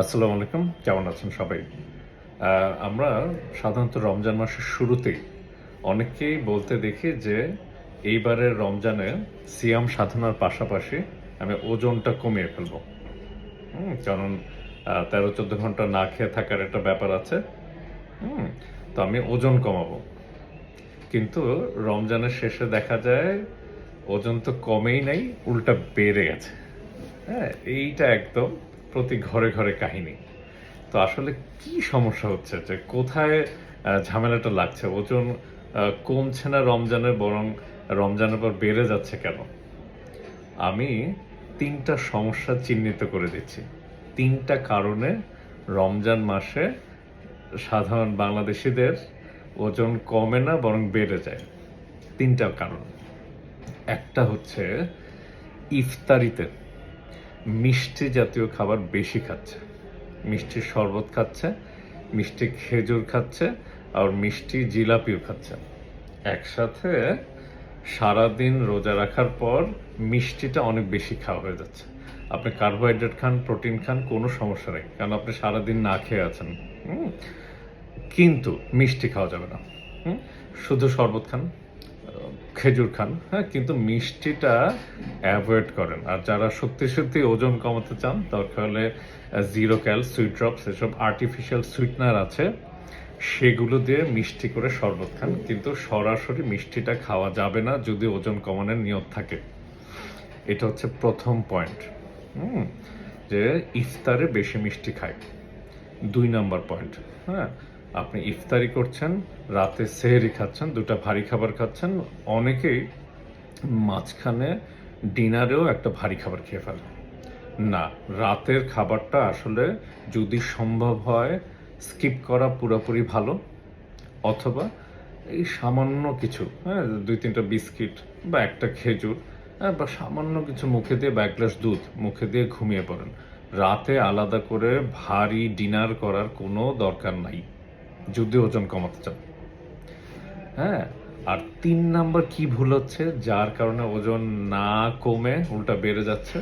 আসসালামু আলাইকুম কেমন আছেন সবাই? আমরা সাধারণত রমজান মাসের শুরুতেই অনেকেই বলতে দেখি যে এইবারের রমজানে সিয়াম সাধনার পাশাপাশি আমি ওজনটা কমিয়ে ফেলব। হুম, কারণ তেরো চোদ্দ ঘণ্টা না খেয়ে থাকার একটা ব্যাপার আছে। হুম, তো আমি ওজন কমাবো। কিন্তু রমজানের শেষে দেখা যায় ওজন তো কমেই নাই উল্টা বেড়ে গেছে। হ্যাঁ এইটা একদম। প্রতি ঘরে ঘরে কাহিনী। তো আসলে কি সমস্যা হচ্ছে যে কোথায় ঝামেলাটা লাগছে? ওজন কমছে না রমজানের বরং রমজানের পর বেড়ে যাচ্ছে কেন? আমি তিনটা সমস্যা চিহ্নিত করে দিচ্ছি। তিনটা কারণে রমজান মাসে সাধারণ বাংলাদেশিদের ওজন কমে না, বরং বেড়ে যায়। তিনটা কারণ। একটা হচ্ছে ইফতারিতে মিষ্টি জাতীয় খাবার বেশি খাচ্ছে। মিষ্টির শরবত খাচ্ছে, মিষ্টি খেজুর খাচ্ছে, আর মিষ্টি জিলাপিও খাচ্ছে। একসাথে সারাদিন রোজা রাখার পর মিষ্টিটা অনেক বেশি খাওয়া হয়ে যাচ্ছে। আপনি কার্বোহাইড্রেট খান, প্রোটিন খান, কোনো সমস্যা নেই, কারণ আপনি সারাদিন না খেয়ে আছেন? কিন্তু মিষ্টি খাওয়া যাবে না? শুধু শরবত খান। খেজুর খান হ্যাঁ কিন্তু মিষ্টিটা অ্যাভয়েড করেন। আর যারা সত্যি সত্যি ওজন কমাতে চান, দরকার হলে জিরো ক্যাল সুইট ড্রপস এসব আর্টিফিশিয়াল সুইটনার আছে, সেগুলো দিয়ে মিষ্টি করে শরবত খান। কিন্তু সরাসরি মিষ্টিটা খাওয়া যাবে না যদি ওজন কমানোর নিয়ত থাকে। এটা হচ্ছে প্রথম পয়েন্ট হুম, যে ইফতারে বেশি মিষ্টি খায়। দুই নাম্বার পয়েন্ট হ্যাঁ আপনি ইফতারি করছেন রাতে সেহরি খাচ্ছেন দুটো ভারী খাবার খাচ্ছেন অনেকেই মাঝখানে ডিনারেও একটা ভারী খাবার খেয়ে ফেলে না রাতের খাবারটা আসলে যদি সম্ভব হয় স্কিপ করা পুরোপুরি ভালো অথবা এই সামান্য কিছু হ্যাঁ দুই তিনটা বিস্কিট বা একটা খেজুর হ্যাঁ, বা সামান্য কিছু মুখে দিয়ে বা এক গ্লাস দুধ মুখে দিয়ে ঘুমিয়ে পড়েন। রাতে আলাদা করে ভারী ডিনার করার কোনো দরকার নাই। যদি ওজন কমাতে চান হ্যাঁ আর তিন নাম্বার কি ভুল হচ্ছে, যার কারণে ওজন না কমে উল্টা বেড়ে যাচ্ছে।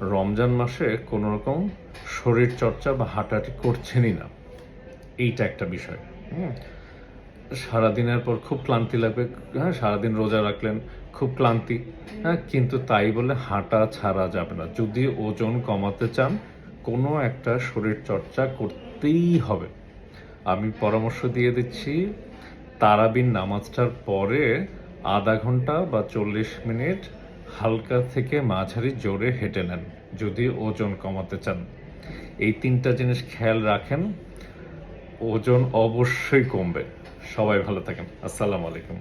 রমজান মাসে কোনো রকম শরীর চর্চা বা হাঁটাহাঁটি করছেনই না। এইটা একটা বিষয়। হুম, সারাদিনের পর খুব ক্লান্তি লাগবে। হ্যাঁ সারাদিন রোজা রাখলেন, খুব ক্লান্তি। হ্যাঁ কিন্তু তাই বলে হাঁটা ছাড়া যাবে না। যদি ওজন কমাতে চান, কোনো একটা শরীর চর্চা করতেই হবে। আমি পরামর্শ দিয়ে দিচ্ছি, তারাবিন নামাজটার পরে আধা ঘণ্টা বা চল্লিশ মিনিট হালকা থেকে মাঝারি জোরে হেঁটে নেন, যদি ওজন কমাতে চান। এই তিনটা জিনিস খেয়াল রাখেন, ওজন অবশ্যই কমবে। সবাই ভালো থাকেন। আসসালামু আলাইকুম।